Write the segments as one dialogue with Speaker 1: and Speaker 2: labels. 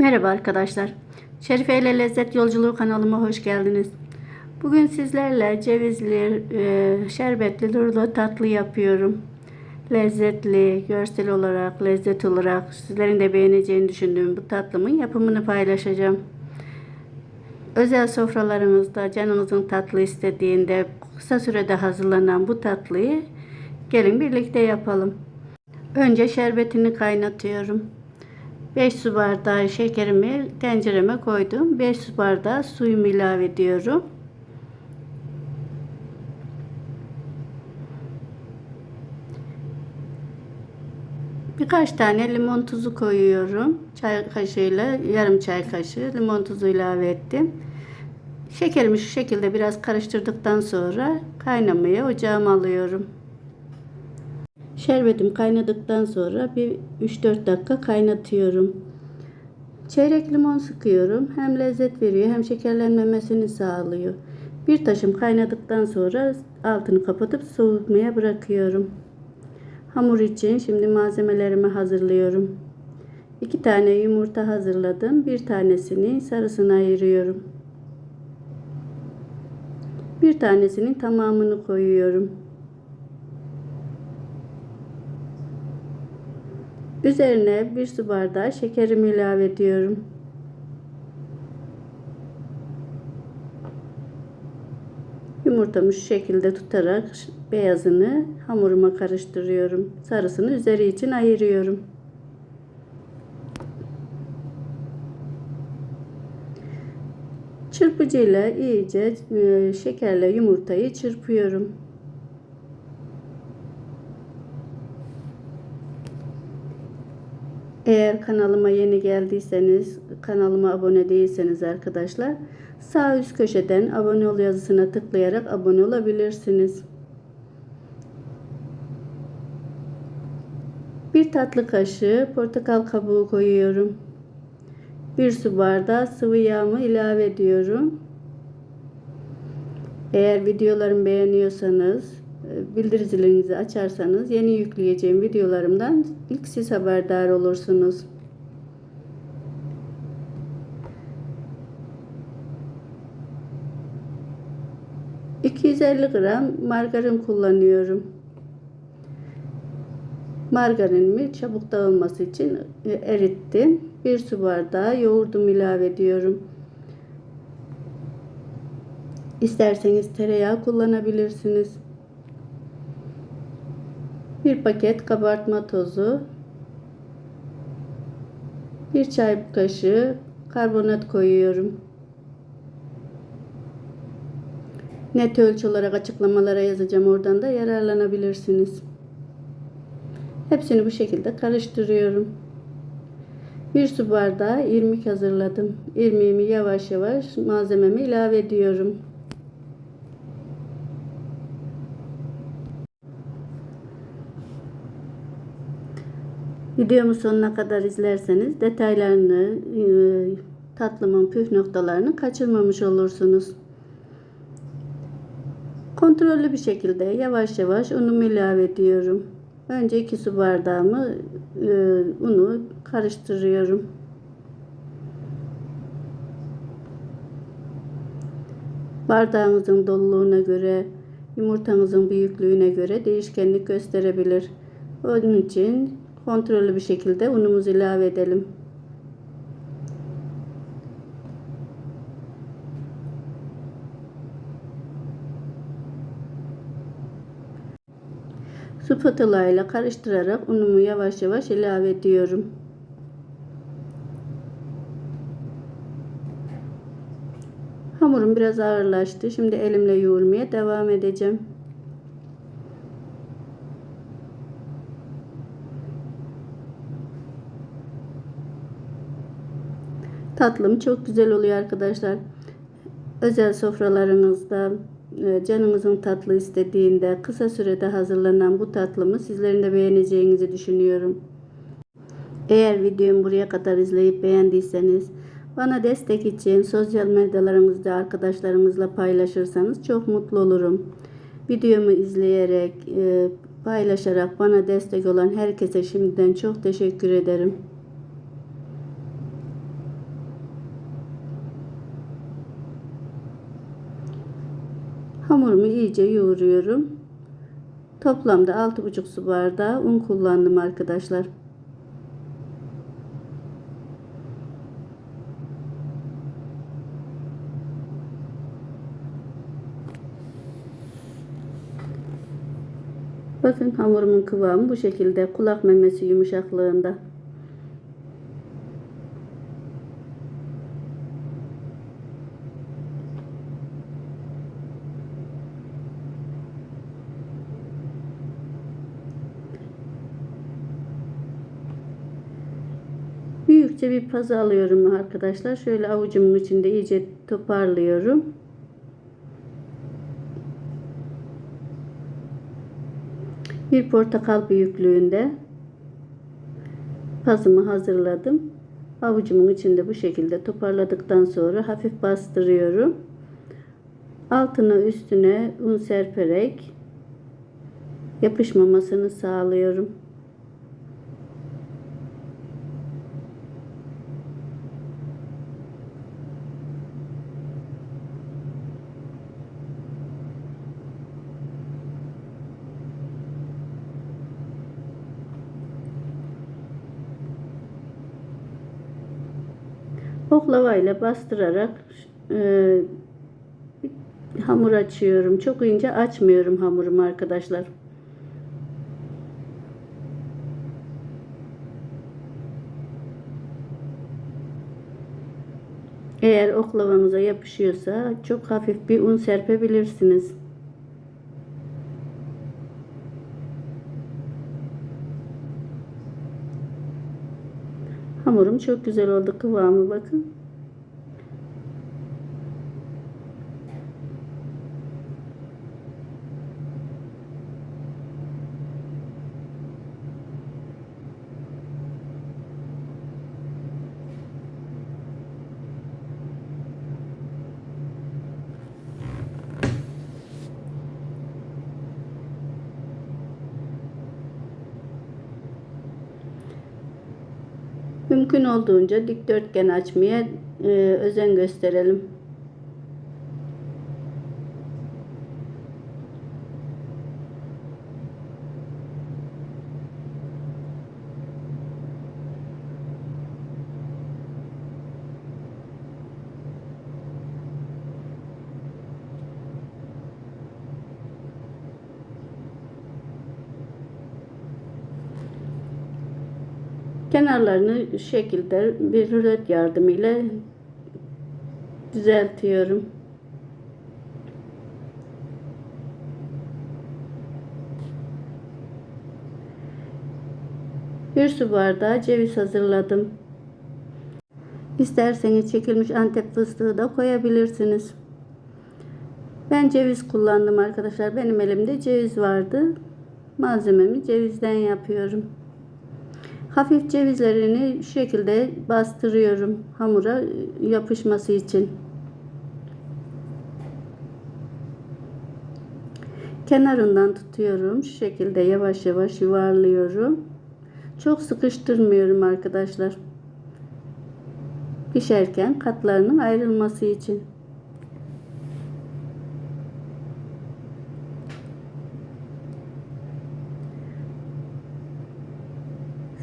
Speaker 1: Merhaba arkadaşlar. Şerife ile Lezzet Yolculuğu kanalıma hoş geldiniz. Bugün sizlerle cevizli, e, şerbetli rulo tatlı yapıyorum. Lezzetli, görsel olarak, lezzet olarak sizlerin de beğeneceğini düşündüğüm bu tatlımın yapımını paylaşacağım. Özel sofralarınızda canınızın tatlı istediğinde kısa sürede hazırlanan bu tatlıyı gelin birlikte yapalım. Önce şerbetini kaynatıyorum. 5 su bardağı şekerimi tencereme koydum. 5 su bardağı suyumu ilave ediyorum. Birkaç tane limon tuzu koyuyorum. Çay kaşığıyla yarım çay kaşığı limon tuzu ilave ettim. Şekerimi şu şekilde biraz karıştırdıktan sonra kaynamaya ocağıma alıyorum. Şerbetim kaynadıktan sonra bir 3-4 dakika kaynatıyorum. Çeyrek limon sıkıyorum. Hem lezzet veriyor hem şekerlenmemesini sağlıyor. Bir taşım kaynadıktan sonra altını kapatıp soğutmaya bırakıyorum. Hamur için şimdi malzemelerimi hazırlıyorum. 2 tane yumurta hazırladım. Bir tanesini sarısına ayırıyorum. Bir tanesinin tamamını koyuyorum. Üzerine bir su bardağı şekerimi ilave ediyorum. Yumurtamı şu şekilde tutarak beyazını hamuruma karıştırıyorum. Sarısını üzeri için ayırıyorum. Çırpıcıyla iyice e, şekerle yumurtayı çırpıyorum. Eğer kanalıma yeni geldiyseniz, kanalıma abone değilseniz arkadaşlar, sağ üst köşeden abone ol yazısına tıklayarak abone olabilirsiniz. Bir tatlı kaşığı portakal kabuğu koyuyorum. Bir su bardağı sıvı yağımı ilave ediyorum. Eğer videolarımı beğeniyorsanız bildirim zilinizi açarsanız yeni yükleyeceğim videolarımdan ilk siz haberdar olursunuz. ...250 gram margarin kullanıyorum. Margarinimi çabuk dağılması için erittim. Bir su bardağı yoğurdumu ilave ediyorum. İsterseniz tereyağı kullanabilirsiniz. Bir paket kabartma tozu, bir çay kaşığı karbonat koyuyorum. Net ölçü olarak açıklamalara yazacağım. Oradan da yararlanabilirsiniz. Hepsini bu şekilde karıştırıyorum. Bir su bardağı irmik hazırladım. İrmiğimi yavaş yavaş malzememi ilave ediyorum. Videomu sonuna kadar izlerseniz detaylarını, e, tatlımın püf noktalarını kaçırmamış olursunuz. Kontrollü bir şekilde yavaş yavaş unumu ilave ediyorum. Önce 2 su bardağımı e, unu karıştırıyorum. Bardağınızın doluluğuna göre, yumurtanızın büyüklüğüne göre değişkenlik gösterebilir. Onun için kontrollü bir şekilde unumuzu ilave edelim. Spatula ile karıştırarak unumu yavaş yavaş ilave ediyorum. Hamurum biraz ağırlaştı. Şimdi elimle yoğurmaya devam edeceğim. Tatlım çok güzel oluyor arkadaşlar. Özel sofralarınızda e, canınızın tatlı istediğinde kısa sürede hazırlanan bu tatlımı sizlerin de beğeneceğinizi düşünüyorum. Eğer videomu buraya kadar izleyip beğendiyseniz bana destek için sosyal medyalarınızda arkadaşlarınızla paylaşırsanız çok mutlu olurum. Videomu izleyerek, e, paylaşarak bana destek olan herkese şimdiden çok teşekkür ederim. Hamurumu iyice yoğuruyorum. Toplamda 6,5 su bardağı un kullandım arkadaşlar. Bakın hamurumun kıvamı bu şekilde kulak memesi yumuşaklığında. Büyükçe bir pazı alıyorum arkadaşlar. Şöyle avucumun içinde iyice toparlıyorum. Bir portakal büyüklüğünde pazımı hazırladım. Avucumun içinde bu şekilde toparladıktan sonra hafif bastırıyorum. Altına üstüne un serperek yapışmamasını sağlıyorum. Oklava ile bastırarak e, hamur açıyorum. Çok ince açmıyorum hamurumu arkadaşlar. Eğer oklavanıza yapışıyorsa çok hafif bir un serpebilirsiniz. Hamurum çok güzel oldu kıvamı bakın. Mümkün olduğunca dikdörtgen açmaya e, özen gösterelim. Kenarlarını şu şekilde bir rület yardımıyla düzeltiyorum. Bir su bardağı ceviz hazırladım. İsterseniz çekilmiş antep fıstığı da koyabilirsiniz. Ben ceviz kullandım arkadaşlar. Benim elimde ceviz vardı. Malzememi cevizden yapıyorum. Hafif cevizlerini şu şekilde bastırıyorum hamura yapışması için. Kenarından tutuyorum. Şu şekilde yavaş yavaş yuvarlıyorum. Çok sıkıştırmıyorum arkadaşlar. Pişerken katlarının ayrılması için.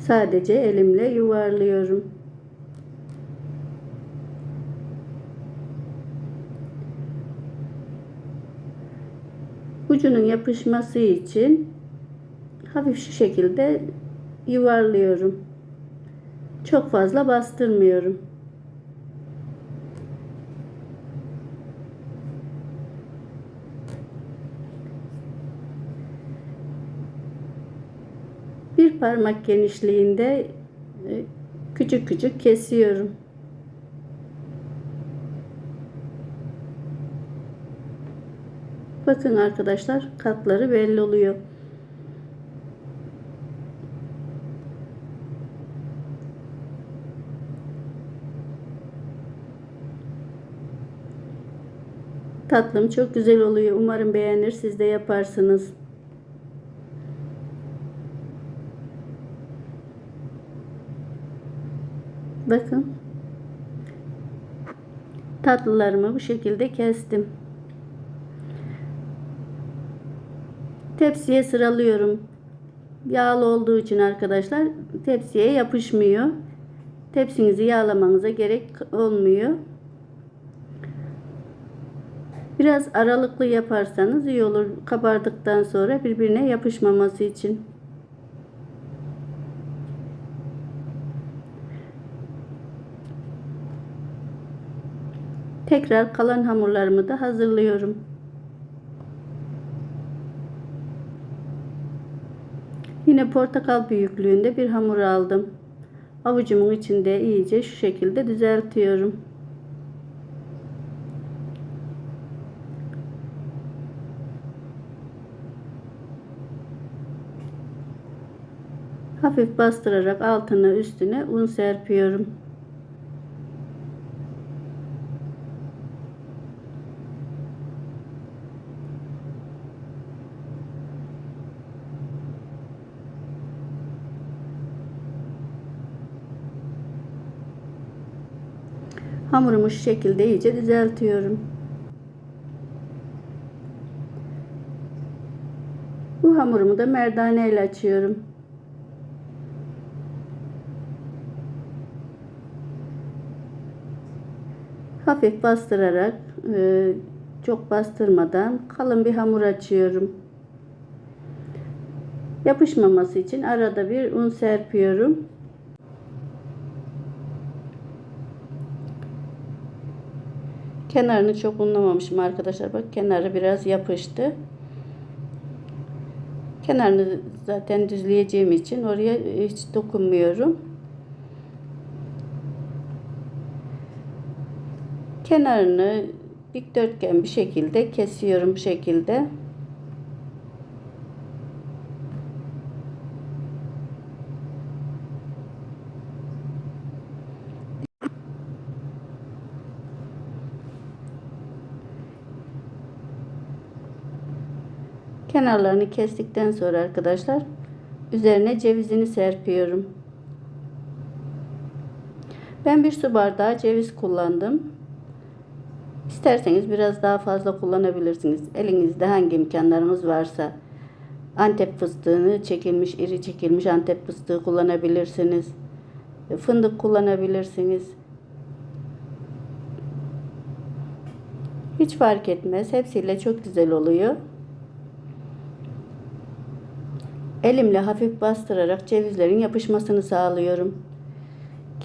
Speaker 1: Sadece elimle yuvarlıyorum. Ucunun yapışması için hafif şu şekilde yuvarlıyorum. Çok fazla bastırmıyorum. Parmak genişliğinde e, küçük küçük kesiyorum. Bakın arkadaşlar katları belli oluyor. Tatlım çok güzel oluyor. Umarım beğenir. Siz de yaparsınız. Bakın. Tatlılarımı bu şekilde kestim. Tepsiye sıralıyorum. Yağlı olduğu için arkadaşlar tepsiye yapışmıyor. Tepsinizi yağlamanıza gerek olmuyor. Biraz aralıklı yaparsanız iyi olur. Kabardıktan sonra birbirine yapışmaması için. Tekrar kalan hamurlarımı da hazırlıyorum. Yine portakal büyüklüğünde bir hamur aldım. Avucumun içinde iyice şu şekilde düzeltiyorum. Hafif bastırarak altına üstüne un serpiyorum. Hamurumu şu şekilde iyice düzeltiyorum. Bu hamurumu da merdane ile açıyorum. Hafif bastırarak e, çok bastırmadan kalın bir hamur açıyorum. Yapışmaması için arada bir un serpiyorum. Kenarını çok unlamamışım arkadaşlar. Bak kenarı biraz yapıştı. Kenarını zaten düzleyeceğim için oraya hiç dokunmuyorum. Kenarını dikdörtgen bir şekilde kesiyorum bu şekilde. Kenarlarını kestikten sonra arkadaşlar üzerine cevizini serpiyorum. Ben bir su bardağı ceviz kullandım. İsterseniz biraz daha fazla kullanabilirsiniz. Elinizde hangi imkanlarınız varsa Antep fıstığını çekilmiş, iri çekilmiş Antep fıstığı kullanabilirsiniz. Fındık kullanabilirsiniz. Hiç fark etmez. Hepsiyle çok güzel oluyor. Elimle hafif bastırarak cevizlerin yapışmasını sağlıyorum.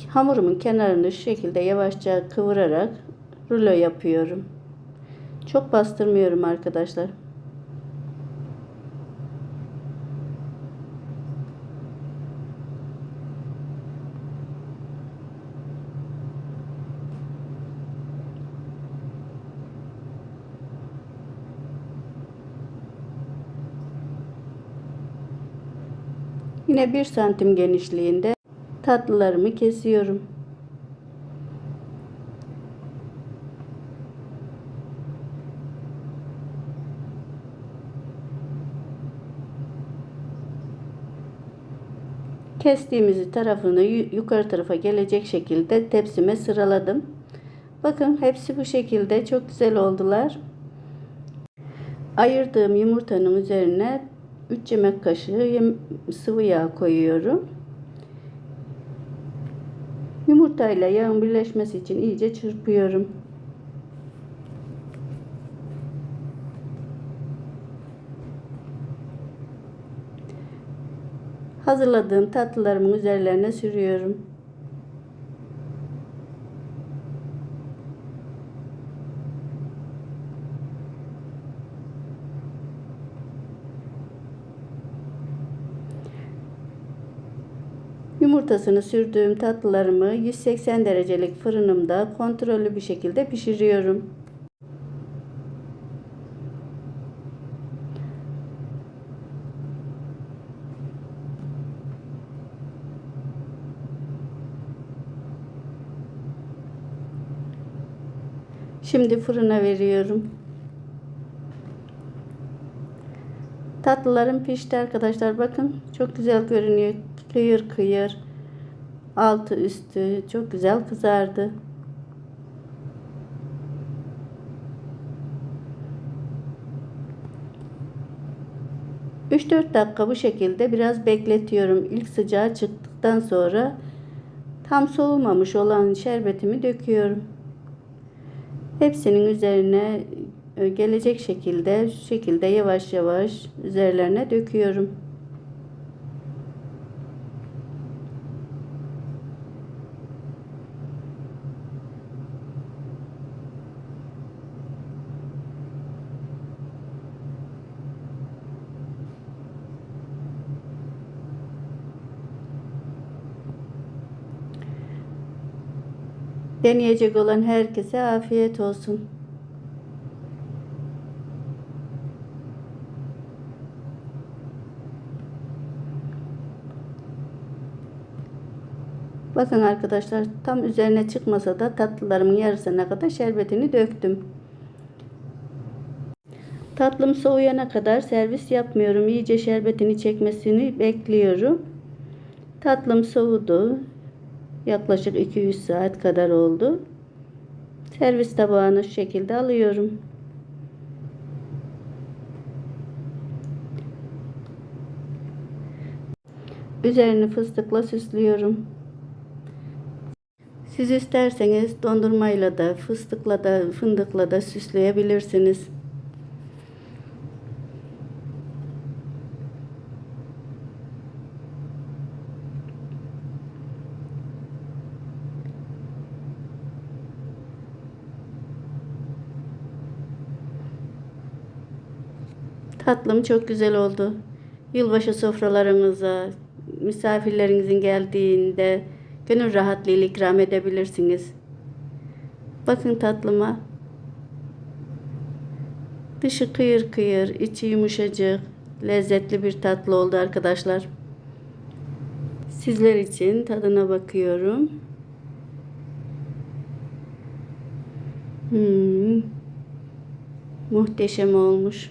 Speaker 1: Hamurumun kenarını şu şekilde yavaşça kıvırarak rulo yapıyorum. Çok bastırmıyorum arkadaşlar. Yine bir santim genişliğinde tatlılarımı kesiyorum. Kestiğimizi tarafını yukarı tarafa gelecek şekilde tepsime sıraladım. Bakın hepsi bu şekilde çok güzel oldular. Ayırdığım yumurtanın üzerine 3 yemek kaşığı sıvı yağ koyuyorum. Yumurtayla yağın birleşmesi için iyice çırpıyorum. Hazırladığım tatlılarımın üzerlerine sürüyorum. Yumurtasını sürdüğüm tatlılarımı 180 derecelik fırınımda kontrollü bir şekilde pişiriyorum. Şimdi fırına veriyorum. Tatlılarım pişti arkadaşlar. Bakın çok güzel görünüyor. Kıyır kıyır. Altı üstü çok güzel kızardı. 3-4 dakika bu şekilde biraz bekletiyorum. İlk sıcağı çıktıktan sonra tam soğumamış olan şerbetimi döküyorum. Hepsinin üzerine e, gelecek şekilde şu şekilde yavaş yavaş üzerlerine döküyorum. Deneyecek olan herkese afiyet olsun. Bakın arkadaşlar tam üzerine çıkmasa da tatlılarımın yarısına kadar şerbetini döktüm. Tatlım soğuyana kadar servis yapmıyorum. İyice şerbetini çekmesini bekliyorum. Tatlım soğudu. Yaklaşık 200 saat kadar oldu. Servis tabağına şu şekilde alıyorum. Üzerini fıstıkla süslüyorum. Siz isterseniz dondurmayla da, fıstıkla da, fındıkla da süsleyebilirsiniz. Tatlım çok güzel oldu. Yılbaşı sofralarınıza, misafirlerinizin geldiğinde gönül rahatlığıyla ikram edebilirsiniz. Bakın tatlıma. Dışı kıyır kıyır, içi yumuşacık, lezzetli bir tatlı oldu arkadaşlar. Sizler için tadına bakıyorum. Hmm. Muhteşem olmuş.